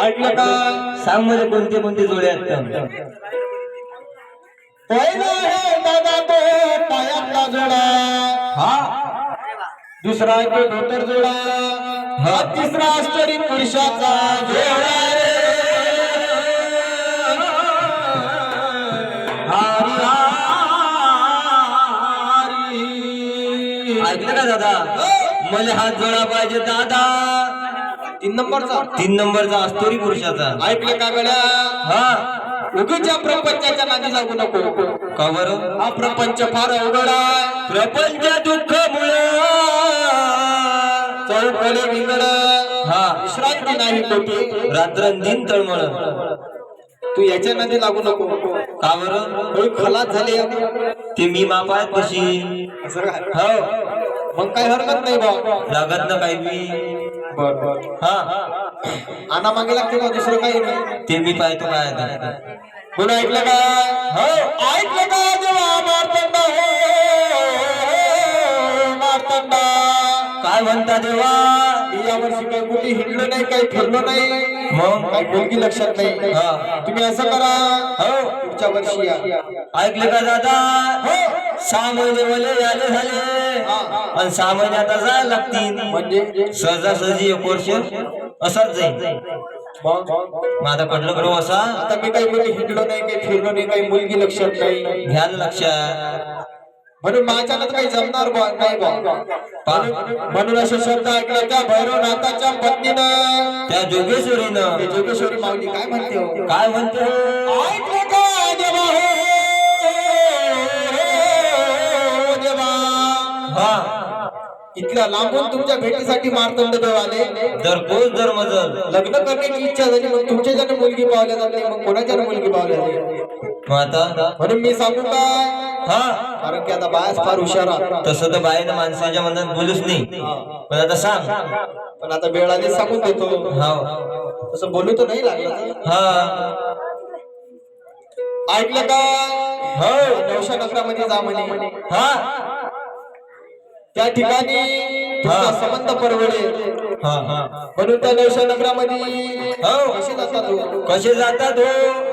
ऐकलं का सांगमध्ये कोणते कोणते जोडे आहेत पहिला आहे दादा तो पायातला जोडा. हा. दुसरा आहे तो धोतर जोडा. हा तिसरा अष्टरी पुरुषाचा जोडा. ऐकलं का दादा? मला हात जोडा पाहिजे दादा. तीन नंबरचा. तीन नंबरचा असतोरी पुरुषाचा. ऐकलं का गड्या हा. उगीच्या प्रपंचाच्या नादी लागू नको. का बरं? हा प्रपंच फार अवघड आहे. प्रपंच दुःख मुळे चौकडे बिघड. हा. विश्रांती नाही कोटी रात्रंदिन तळमळ. तू याच्या नादी लागू नको. का बरं? खलास झाले ते मी माप आहेत कशी काय हो. मग काही हरकत नाही बा. लागत ना काही बी. बर बर हा आणा मागे लागते का दुसरं काही नाही. ते मी पाहतो काय आता. कोण ऐकलं का? हो ऐकलं का? देवा मारतंडा हो. काय म्हणता देवा? मी यावर्षी काही कुठे हिंडलो नाही काही फिरलो नाही? मग? काही मुलगी लक्षात नाही. हा. तुम्ही असं करा. हो. पुढच्या वर्षी या. ऐकले का दादा? हो. सहा महिने मला आले झाले. आणि सहा आता जायला लागतील. म्हणजे? सहजासहजी एक वर्ष. असाच जाईल. माझा कडलं करू असा? आता मी काही कुठे हिंडलो नाही काही फिरलो नाही काही मुलगी लक्षात नाही. घ्या ना लक्षात. म्हणून माझ्यानं तर काही जमणार नाही म्हणून- असे शब्द ऐकले त्या भैरवनाथाच्या पत्नीनं. त्या जोगेश्वरीनं. जोगेश्वरी माऊली काय म्हणते हो? काय म्हणते? हो? ऐकलं का देवा हो? देवा. हा. इथल्या लांबून तुमच्या भेटीसाठी मारतंड देव आले. दर कोण दर मजल. लग्न करण्याची इच्छा झाली मग तुमच्या ज्याने मुलगी पावल्या जाते मग कोणाच्याने मुलगी पावल्या जाते? मग आता? म्हणून मी सांगू काय हा कारण की आता बायास फार हुशार. तसं तर बाईनं माणसाच्या मनात बोलूच नाही. पण आता सांग. पण आता वेळ आली सांगून देतो. हो. तसं बोलू तर नाही लागलं. हा. ऐकलं का? हो. नवशा नगरामध्ये जा म्हणे. हा. त्या ठिकाणी संबंध परवडेल. हा हा. म्हणून त्या नवशा नगरामध्ये हो. कसे जातात हो? कसे जातात हो?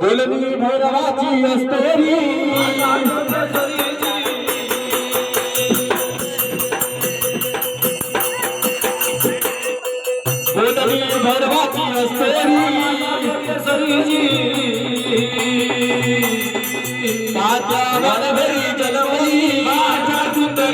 बोलणी भैरवाची अस्तरी बोलणी भैरवाची अस्तरी तात्या घरी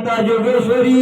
মাতা যোগেশ্বরী